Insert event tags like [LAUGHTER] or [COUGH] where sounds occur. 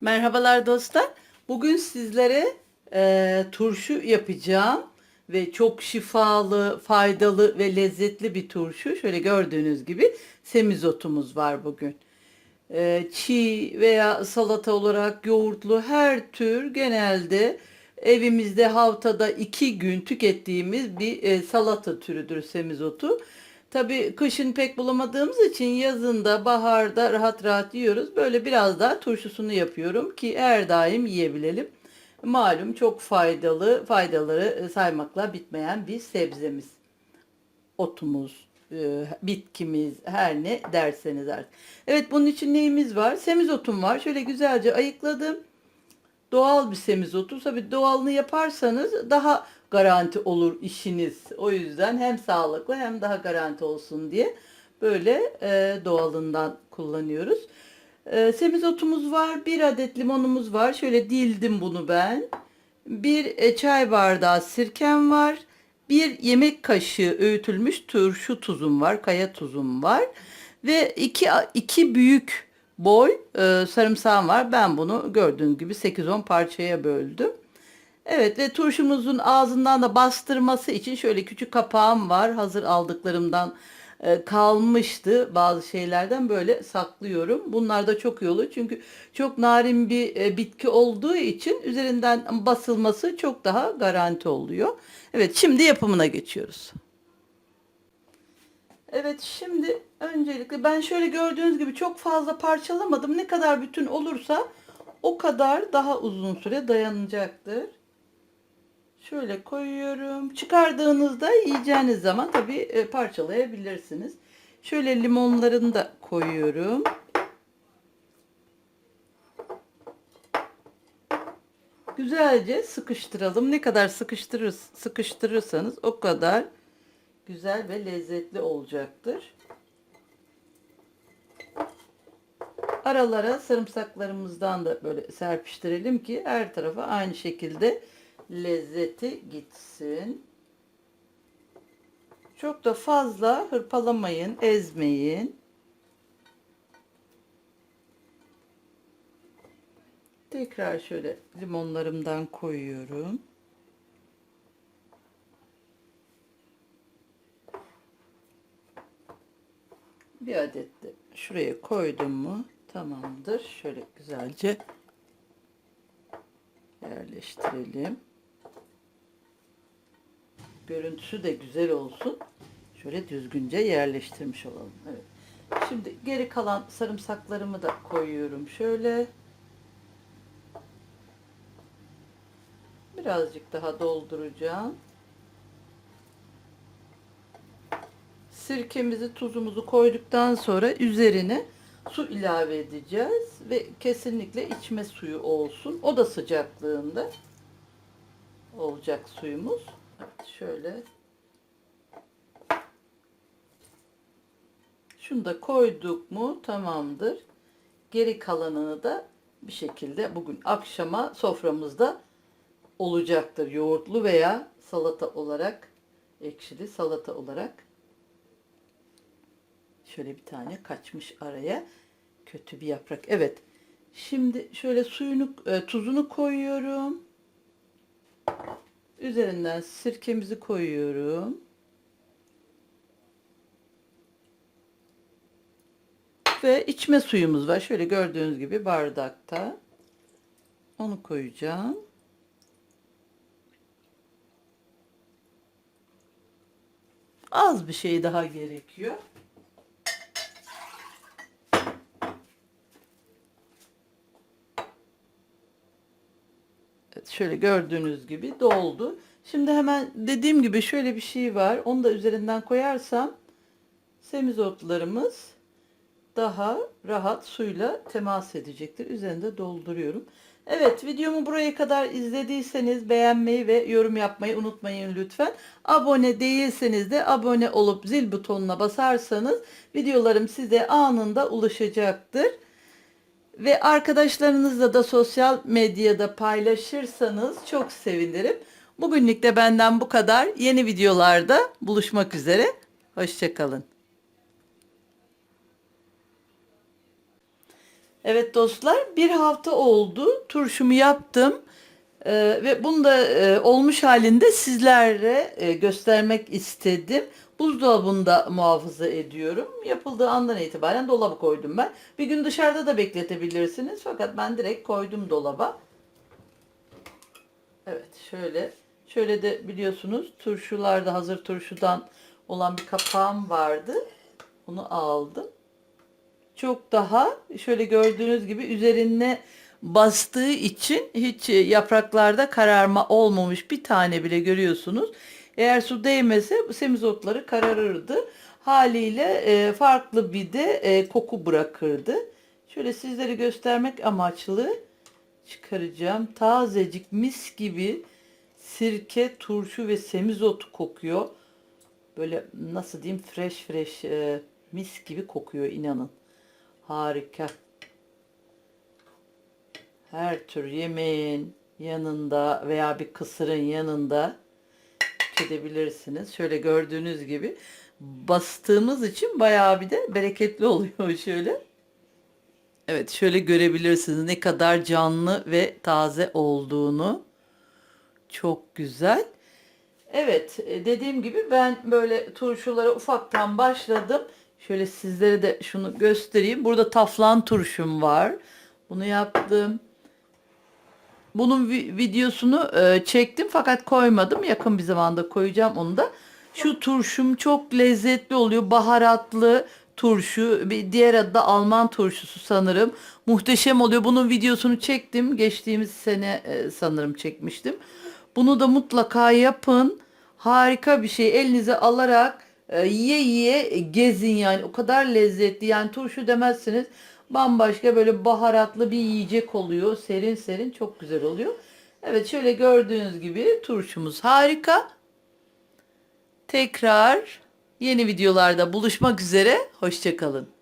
Merhabalar dostlar. Bugün sizlere e, turşu yapacağım ve çok şifalı, faydalı ve lezzetli bir turşu. Şöyle gördüğünüz gibi semizotumuz var bugün. E, çiğ veya salata olarak yoğurtlu her tür genelde evimizde haftada iki gün tükettiğimiz bir e, salata türüdür semizotu. Tabii kışın pek bulamadığımız için yazında, baharda rahat rahat yiyoruz. Böyle biraz daha turşusunu yapıyorum ki her daim yiyebilelim. Malum çok faydalı, faydaları saymakla bitmeyen bir sebzemiz. Otumuz, e, bitkimiz, her ne derseniz artık. Evet bunun için neyimiz var? Semizotum var. Şöyle güzelce ayıkladım. Doğal bir semizotu. Tabii doğalını yaparsanız daha garanti olur işiniz. O yüzden hem sağlıklı hem daha garanti olsun diye böyle e, doğalından kullanıyoruz. E, semizotumuz var. Bir adet limonumuz var. Şöyle dildim bunu ben. Bir e, çay bardağı sirkem var. Bir yemek kaşığı öğütülmüş turşu tuzum var. Kaya tuzum var. Ve iki, iki büyük boy e, sarımsağım var. Ben bunu gördüğünüz gibi 8-10 parçaya böldüm. Evet ve turşumuzun ağzından da bastırması için şöyle küçük kapağım var. Hazır aldıklarımdan e, kalmıştı bazı şeylerden böyle saklıyorum. Bunlar da çok iyi olur çünkü çok narin bir e, bitki olduğu için üzerinden basılması çok daha garanti oluyor. Evet şimdi yapımına geçiyoruz. Evet şimdi öncelikle ben şöyle gördüğünüz gibi çok fazla parçalamadım. Ne kadar bütün olursa o kadar daha uzun süre dayanacaktır. Şöyle koyuyorum. Çıkardığınızda yiyeceğiniz zaman tabii e, parçalayabilirsiniz. Şöyle limonlarını da koyuyorum. Güzelce sıkıştıralım. Ne kadar sıkıştırır, sıkıştırırsanız o kadar güzel ve lezzetli olacaktır. Aralara sarımsaklarımızdan da böyle serpiştirelim ki her tarafa aynı şekilde lezzeti gitsin. Çok da fazla hırpalamayın, ezmeyin. Tekrar şöyle limonlarımdan koyuyorum. Bir adet de şuraya koydum mu tamamdır. Şöyle güzelce yerleştirelim. Görüntüsü de güzel olsun. Şöyle düzgünce yerleştirmiş olalım. Evet. Şimdi geri kalan sarımsaklarımı da koyuyorum şöyle. Birazcık daha dolduracağım. Sirkemizi, tuzumuzu koyduktan sonra üzerine su ilave edeceğiz ve kesinlikle içme suyu olsun. O da sıcaklığında olacak suyumuz. Şöyle şunu da koyduk mu tamamdır. Geri kalanını da bir şekilde bugün akşama soframızda olacaktır. Yoğurtlu veya salata olarak, ekşili salata olarak. Şöyle bir tane kaçmış araya. Kötü bir yaprak. Evet. Şimdi şöyle suyunu, e, tuzunu koyuyorum. Üzerinden sirkemizi koyuyorum. Ve içme suyumuz var. Şöyle gördüğünüz gibi bardakta. Onu koyacağım. Az bir şey daha gerekiyor. Şöyle gördüğünüz gibi doldu. Şimdi hemen dediğim gibi şöyle bir şey var. Onu da üzerinden koyarsam semizotlarımız daha rahat suyla temas edecektir. Üzerinde dolduruyorum. Evet videomu buraya kadar izlediyseniz beğenmeyi ve yorum yapmayı unutmayın lütfen. Abone değilseniz de abone olup zil butonuna basarsanız videolarım size anında ulaşacaktır. Ve arkadaşlarınızla da sosyal medyada paylaşırsanız çok sevinirim. Bugünlük de benden bu kadar. Yeni videolarda buluşmak üzere. Hoşçakalın. Evet dostlar bir hafta oldu turşumu yaptım Ee, ve bunu da e, olmuş halinde sizlere e, göstermek istedim. Buzdolabında muhafaza ediyorum. Yapıldığı andan itibaren dolaba koydum ben. Bir gün dışarıda da bekletebilirsiniz fakat ben direkt koydum dolaba. Evet şöyle şöyle de biliyorsunuz turşularda hazır turşudan olan bir kapağım vardı. Bunu aldım çok daha şöyle gördüğünüz gibi üzerine bastığı için hiç yapraklarda kararma olmamış bir tane bile görüyorsunuz. Eğer su değmese semizotları kararırdı. Haliyle e, farklı bir de e, koku bırakırdı. Şöyle sizlere göstermek amaçlı çıkaracağım. Tazecik mis gibi sirke, turşu ve semizotu kokuyor. Böyle nasıl diyeyim fresh fresh e, mis gibi kokuyor inanın. Harika. Her tür yemeğin yanında veya bir kısırın yanında tüketebilirsiniz. Şöyle gördüğünüz gibi bastığımız için bayağı bir de bereketli oluyor [LAUGHS] şöyle. Evet şöyle görebilirsiniz ne kadar canlı ve taze olduğunu. Çok güzel. Evet e, dediğim gibi ben böyle turşulara ufaktan başladım. Şöyle sizlere de şunu göstereyim. Burada taflan turşum var. Bunu yaptım. Bunun vi- videosunu e, çektim fakat koymadım. Yakın bir zamanda koyacağım onu da. Şu turşum çok lezzetli oluyor. Baharatlı turşu. Bir diğer adı da Alman turşusu sanırım. Muhteşem oluyor. Bunun videosunu çektim. Geçtiğimiz sene e, sanırım çekmiştim. Bunu da mutlaka yapın. Harika bir şey. Elinize alarak e, yiye yiye gezin yani. O kadar lezzetli. Yani turşu demezsiniz. Bambaşka böyle baharatlı bir yiyecek oluyor. Serin serin çok güzel oluyor. Evet şöyle gördüğünüz gibi turşumuz harika. Tekrar yeni videolarda buluşmak üzere. Hoşçakalın.